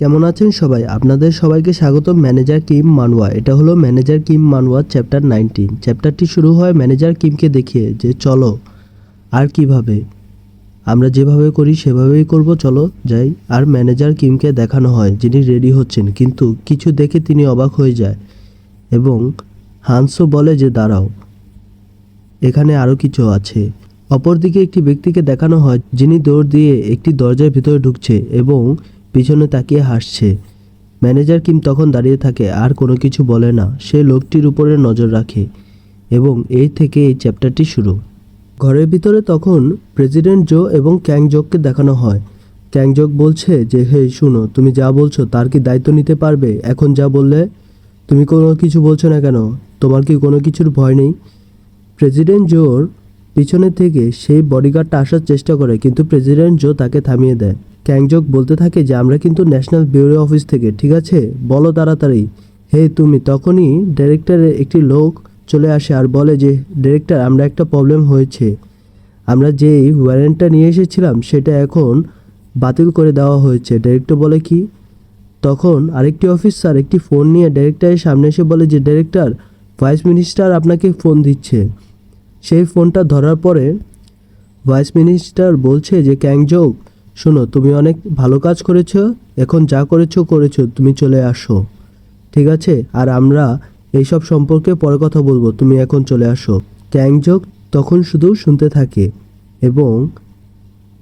কেমন আছেন সবাই? আপনাদের সবাইকে স্বাগত ম্যানেজার কিম মানওয়া। এটা হলো manager Kim manhwa, chapter nineteen. চ্যাপ্টারটি শুরু হয় ম্যানেজার কিমকে দেখিয়ে যে, চলো, আর কীভাবে? আমরা যেভাবে করি সেভাবেই করব, চলো যাই। আর ম্যানেজার কিমকে দেখানো হয়, যিনি রেডি হচ্ছেন। কিন্তু কিছু দেখে তিনি অবাক হয়ে যায় এবং হান্সও বলে যে, দাঁড়াও, এখানে আরও কিছু আছে। অপরদিকে একটি ব্যক্তিকে দেখানো হয়, যিনি দৌড় দিয়ে একটি দরজার ভিতরে ঢুকছে এবং পিছনে তাকিয়ে হাসছে। ম্যানেজার কিম তখন দাঁড়িয়ে থাকে, আর কোনো কিছু বলে না। সে লোকটির উপরে নজর রাখে এবং এই থেকে এই চ্যাপ্টারটি শুরু। ঘরের ভিতরে তখন প্রেসিডেন্ট জো এবং ক্যাংজককে দেখানো হয়। ক্যাংজক বলছে যে, হে, শুনো, তুমি যা বলছো তার কি দায়িত্ব নিতে পারবে? এখন যা বললে তুমি কোনো কিছু বলছো না কেন? তোমার কি কোনো কিছুর ভয় নেই? প্রেসিডেন্ট জোর পিছনে থেকে সেই বডিগার্ডটা আসার চেষ্টা করে, কিন্তু প্রেসিডেন্ট জো তাকে থামিয়ে দেয়। ক্যাংজক বলতে থাকে যে, আমরা কিন্তু ন্যাশনাল ব্যুরো অফিস থেকে, ঠিক আছে? বলো তাড়াতাড়ি। হে, তুমি তখনই ডিরেক্টরের একটি লোক চলে আসে আর বলে যে, ডিরেক্টর, আমরা একটা প্রবলেম হয়েছে। আমরা যেই ওয়ারেন্টটা নিয়ে এসেছিলাম, সেটা এখন বাতিল করে দেওয়া হয়েছে। ডিরেক্টর বলে কি? তখন আরেকটি অফিসার একটি ফোন নিয়ে ডিরেক্টরের সামনে এসে বলে যে, ডিরেক্টর, ভাইস মিনিস্টার আপনাকে ফোন দিচ্ছে। সেই ফোনটা ধরার পরে ভাইস মিনিস্টার বলছে যে, ক্যাংজোক শোনো, তুমি অনেক ভালো কাজ করেছ, এখন যা করেছ করেছ, তুমি চলে আসো। ঠিক আছে? আর আমরা এইসব সম্পর্কে পরে কথা বলব, তুমি এখন চলে আসো। ক্যাংজোক তখন শুধু শুনতে থাকে এবং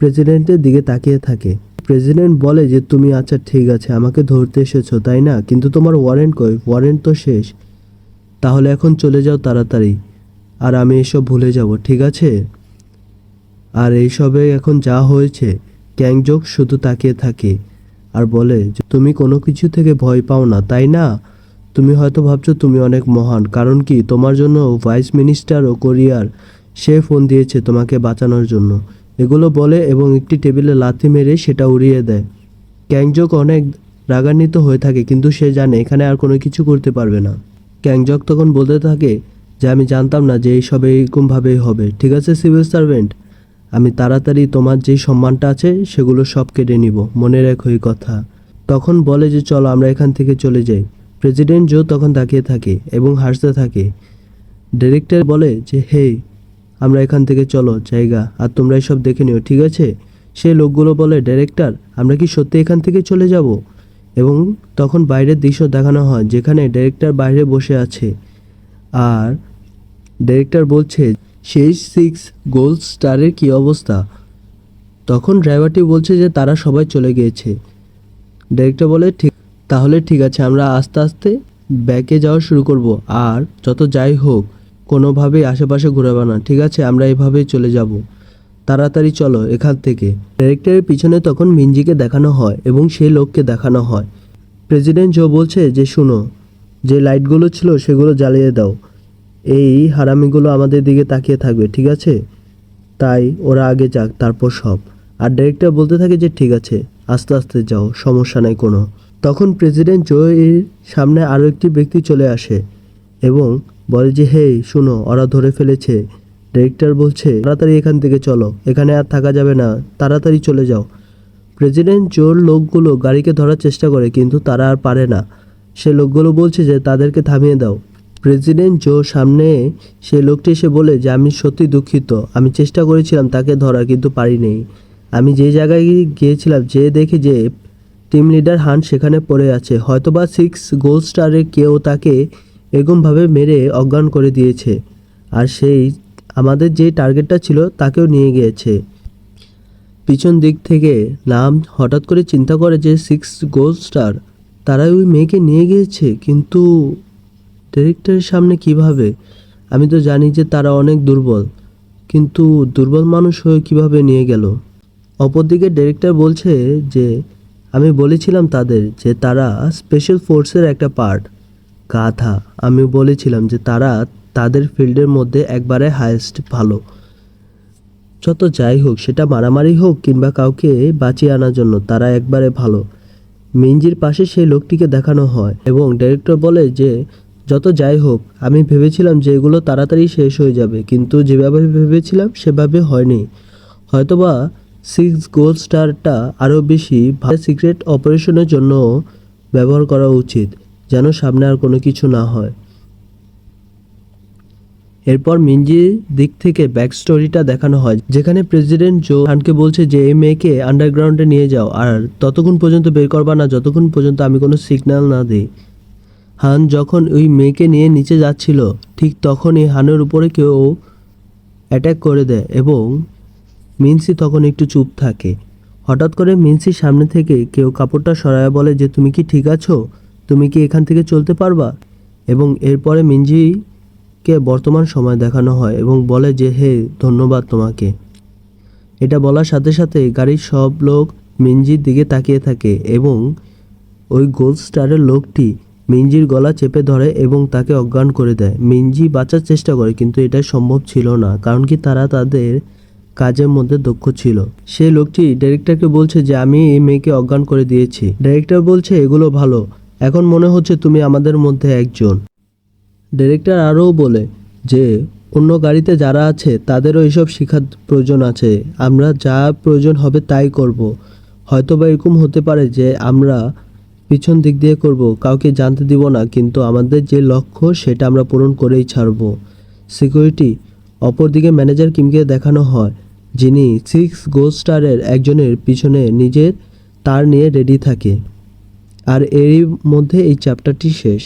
প্রেসিডেন্টের দিকে তাকিয়ে থাকে। প্রেসিডেন্ট বলে যে, তুমি আচ্ছা ঠিক আছে, আমাকে ধরতে এসেছ, তাই না? কিন্তু তোমার ওয়ারেন্ট কই? ওয়ারেন্ট তো শেষ। তাহলে এখন চলে যাও তাড়াতাড়ি, আর আমি এসব ভুলে যাব, ঠিক আছে? আর এইসবে এখন যা হয়েছে ক্যাংজোক শুধু তাকিয়ে থাকে আর বলে, তুমি কোনো কিছু থেকে ভয় পাও না, তাই না? তুমি হয়তো ভাবছ তুমি অনেক মহান, কারণ কি? তোমার জন্য ভাইস মিনিস্টার ও কোরিয়ার সে ফোন দিয়েছে তোমাকে বাঁচানোর জন্য। এগুলো বলে এবং একটি টেবিলে লাথি মেরে সেটা উড়িয়ে দেয়। ক্যাংজক অনেক রাগান্বিত হয়ে থাকে, কিন্তু সে জানে এখানে আর কোনো কিছু করতে পারবে না। ক্যাংজক তখন বলতে থাকে, যে আমি জানতাম না যে এইসব এইরকমভাবেই হবে। ঠিক আছে, সিভিল সার্ভেন্ট? আমি তাড়াতাড়ি তোমার যেই সম্মানটা আছে, সেগুলো সব কেটে নিব। মনে রেখো এই কথা। তখন বলে যে, চলো, আমরা এখান থেকে চলে যাই। প্রেসিডেন্ট জো তখন তাকিয়ে থাকে এবং হাসতে থাকে। ডিরেক্টর বলে যে, হে, আমরা এখান থেকে চলো, জায়গা, আর তোমরা এসব দেখে নিও, ঠিক আছে? সেই লোকগুলো বলে, ডিরেক্টর, আমরা কি সত্যি এখান থেকে চলে যাব? এবং তখন বাইরের দৃশ্য দেখানো হয়, যেখানে ডিরেক্টর বাইরে বসে আছে। আর ডিরেক্টর বলছে সেই সিক্স গোল্ড স্টারের কী অবস্থা? তখন ড্রাইভারটি বলছে যে তারা সবাই চলে গিয়েছে। ডিরেক্টর বলে, ঠিক, তাহলে ঠিক আছে, আমরা আস্তে আস্তে ব্যাকে যাওয়া শুরু করব। আর যত যাই হোক, কোনোভাবেই আশেপাশে ঘুরাবে না। ঠিক আছে, আমরা এভাবেই চলে যাব। তাড়াতাড়ি চলো এখান থেকে। ডিরেক্টরের পিছনে তখন মিঞ্জিকে দেখানো হয় এবং সেই লোককে দেখানো হয়। প্রেসিডেন্ট জো বলছে যে, শুনো, যে লাইটগুলো ছিল সেগুলো জ্বালিয়ে দাও। এই হারামিগুলো আমাদের দিকে তাকিয়ে থাকবে, ঠিক আছে? তাই ওরা আগে যাক, তারপর সব। আর ডিরেক্টর বলতে থাকে যে, ঠিক আছে, আস্তে আস্তে যাও, সমস্যা নাই কোনো। তখন প্রেসিডেন্ট জো এর সামনে আরও একটি ব্যক্তি চলে আসে এবং বলে যে, হেই, শুনো, ওরা ধরে ফেলেছে। ডিরেক্টর বলছে, তাড়াতাড়ি এখান থেকে চলো, এখানে আর থাকা যাবে না, তাড়াতাড়ি চলে যাও। প্রেসিডেন্ট জোর লোকগুলো গাড়িকে ধরার চেষ্টা করে, কিন্তু তারা আর পারে না। সে লোকগুলো বলছে যে, তাদেরকে থামিয়ে দাও। প্রেসিডেন্ট জো সামনে সে লোকটি এসে বলে যে, আমি সত্যি দুঃখিত। আমি চেষ্টা করেছিলাম, তাকে ধরার, কিন্তু পারিনি আমি যে জায়গায় গিয়েছিলাম, যে দেখি যে টিম লিডার হান সেখানে পড়ে আছে। হয়তোবা সিক্স গোল স্টারে কেউ তাকে এরকমভাবে মেরে অজ্ঞান করে দিয়েছে। আর সেই আমাদের যে টার্গেটটা ছিল, তাকেও নিয়ে গিয়েছে। পিছন দিক থেকে নাম হঠাৎ করে চিন্তা করে যে, সিক্স গোল স্টার, তারাই ওই মেয়েকে নিয়ে গিয়েছে। কিন্তু ডিরেক্টরের সামনে কীভাবে? আমি তো জানি যে তারা অনেক দুর্বল, কিন্তু দুর্বল মানুষ হয়ে কীভাবে নিয়ে গেল? অপরদিকে ডিরেক্টর বলছে যে, আমি বলেছিলাম তাদের যে তারা স্পেশাল ফোর্সের একটা পার্ট গাধা, আমি বলেছিলাম যে তারা তাদের ফিল্ডের মধ্যে একবারে হায়েস্ট ভালো। যত যাই হোক, সেটা মারামারি হোক কিংবা কাউকে বাঁচিয়ে আনার জন্য তারা একবারে ভালো। মিঞ্জির পাশে সেই লোকটিকে দেখানো হয় এবং ডিরেক্টর বলে যে যত যাই হোক, আমি ভেবেছিলাম যে এগুলো তাড়াতাড়ি শেষ হয়ে যাবে, কিন্তু যেভাবে ভেবেছিলাম সেভাবে হয়নি। হয়তোবা সিক্স গোল্ড স্টারটা আরও বেশি ভালো সিক্রেট অপারেশনের জন্য ব্যবহার করা উচিত, যেন সামনে আর কোনো কিছু না হয়। এরপর মিনজির দিক থেকে ব্যাক স্টোরিটা দেখানো হয়, যেখানে প্রেসিডেন্ট জো হানকে বলছে যে, এই মেয়েকে আন্ডারগ্রাউন্ডে নিয়ে যাও, আর ততক্ষণ পর্যন্ত বের করবা না, যতক্ষণ পর্যন্ত আমি কোনো সিগন্যাল না দিই। হান যখন ওই মেয়েকে নিয়ে নিচে যাচ্ছিল, ঠিক তখনই হানের উপরে কেউ অ্যাটাক করে দেয় এবং মিনসি তখন একটু চুপ থাকে। হঠাৎ করে মিনসির সামনে থেকে কেউ কাপড়টা সরায় বলে যে, তুমি কি ঠিক আছো? তুমি কি এখান থেকে চলতে পারবা? এবং এরপরে মিনজিকে বর্তমান সময় দেখানো হয় এবং বলে যে, হে, ধন্যবাদ তোমাকে। এটা বলার সাথে সাথে গাড়ির সব লোক মিনজির দিকে তাকিয়ে থাকে এবং ওই গোল্ড স্টারের লোকটি মিনজির গলা চেপে ধরে এবং তাকে অজ্ঞান করে দেয়। মিঞ্জি বাঁচার চেষ্টা করে, কিন্তু এটা সম্ভব ছিল না, কারণ কি তারা তাদের কাজের মধ্যে দক্ষ ছিল। সেই লোকটি ডাইরেক্টরকে বলছে যে, আমি এই মেয়েকে অজ্ঞান করে দিয়েছি। ডাইরেক্টর বলছে, এগুলো ভালো। এখন মনে হচ্ছে তুমি আমাদের মধ্যে একজন। ডিরেক্টর আরও বলে যে, অন্য গাড়িতে যারা আছে, তাদেরও এইসব শেখার প্রয়োজন আছে। আমরা যা প্রয়োজন হবে তাই করব। হয়তো বা এরকম হতে পারে যে, আমরা পিছন দিক দিয়ে করব, কাউকে জানতে দিব না, কিন্তু আমাদের যে লক্ষ্য সেটা আমরা পূরণ করেই ছাড়ব। সিকিউরিটি, অপরদিকে ম্যানেজার কিমকে দেখানো হয়, যিনি সিক্স গো স্টারের একজনের পিছনে নিজের তার নিয়ে রেডি থাকে। আর এরই মধ্যে এই চ্যাপ্টারটি শেষ।